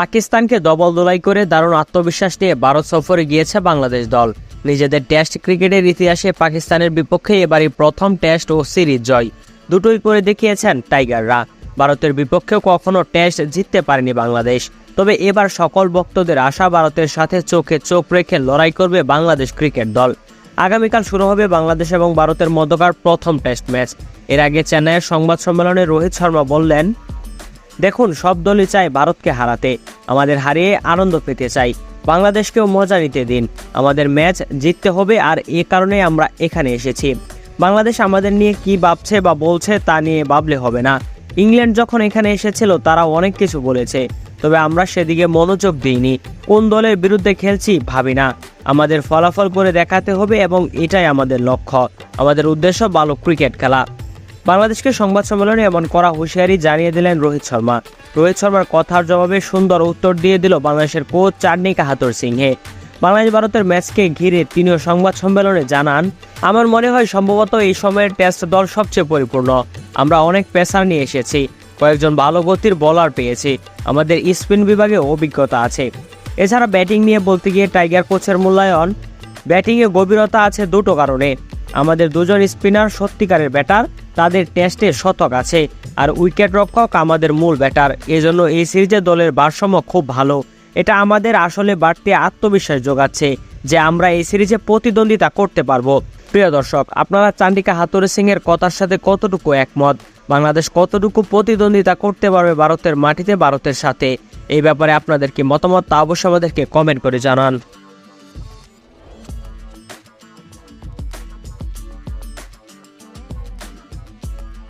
পাকিস্তানকে দবল দোলাই করে দারুণ আত্মবিশ্বাস নিয়ে ভারত সফরে গিয়েছে বাংলাদেশ দল। নিজেদের টেস্ট ক্রিকেটের ইতিহাসে পাকিস্তানের বিপক্ষে এবারই প্রথম টেস্ট ও সিরিজ জয়। দুটোই করে দেখিয়েছেন টাইগাররা। ভারতের বিপক্ষেও কখনো টেস্ট জিততে পারেনি বাংলাদেশ। তবে এবার সকল ভক্তদের আশা ভারতের সাথে চোখে চোখ রেখে লড়াই করবে বাংলাদেশ ক্রিকেট দল। আগামীকাল শুরু হবে বাংলাদেশ এবং ভারতের মধ্যকার প্রথম টেস্ট ম্যাচ এর আগে চেন্নাইয়ের সংবাদ সম্মেলনে রোহিত শর্মা বললেন দেখুন, সব দলই চায় ভারতকে হারাতে। আমাদের হারিয়ে আনন্দ পেতে চাই। বাংলাদেশকেও মজা নিতে দিন। আমাদের ম্যাচ জিততে হবে আর এ কারণে আমরা এখানে এসেছি। বাংলাদেশ আমাদের নিয়ে কি ভাবছে বা বলছে তা নিয়ে ভাবলে হবে না। ইংল্যান্ড যখন এখানে এসেছিল তারা অনেক কিছু বলেছে। তবে আমরা সেদিকে মনোযোগ দিইনি। কোন দলের বিরুদ্ধে খেলছি, ভাবি না। আমাদের ফলাফল করে দেখাতে হবে এবং এটাই আমাদের লক্ষ্য। আমাদের উদ্দেশ্য ভালো ক্রিকেট খেলা। বাংলাদেশকে সংবাদ সম্মেলনে এমন করা হুঁশিয়ারি জানিয়ে দিলেন রোহিত শর্মা। রোহিত শর্মার কথার জবাবে সুন্দর উত্তর দিয়ে দিল বাংলাদেশের কোচ চার্নিকা হাতর সিংহে। বাংলাদেশ ভারতের ম্যাচকে ঘিরে তিনিও সংবাদ সম্মেলনে জানান, আমার মনে হয় সম্ভবত এই সময়ের টেস্ট দল সবচেয়ে পরিপূর্ণ। আমরা অনেক পেসার নিয়ে এসেছি, কয়েকজন ভালো গতির বলার পেয়েছি, আমাদের স্পিন বিভাগে অভিজ্ঞতা আছে। এছাড়া ব্যাটিং নিয়ে বলতে গিয়ে টাইগার কোচের মূল্যায়ন ব্যাটিংয়ে গভীরতা আছে দুটো কারণে। আমাদের দুজন স্পিনার সত্যিকারের ব্যাটার, তাদের টেস্টে শতক আছে, আর উইকেট রক্ষক আমাদের মূল ব্যাটার। এজন্য এই সিরিজে দলের ভারসাম্য খুব ভালো। এটা আমাদের আসলে বাড়তি আত্মবিশ্বাস যোগাচ্ছে যে আমরা এই সিরিজে প্রতিদ্বন্দ্বিতা করতে পারব। প্রিয় দর্শক, আপনারা চান্ডিকা হাতুরে সিং এর কথার সাথে কতটুকু একমত? বাংলাদেশ কতটুকু প্রতিদ্বন্দ্বিতা করতে পারবে ভারতের মাটিতে, ভারতের সাথে? এই ব্যাপারে আপনাদের কি মতামত তা অবশ্যই আমাদেরকে কমেন্ট করে জানান।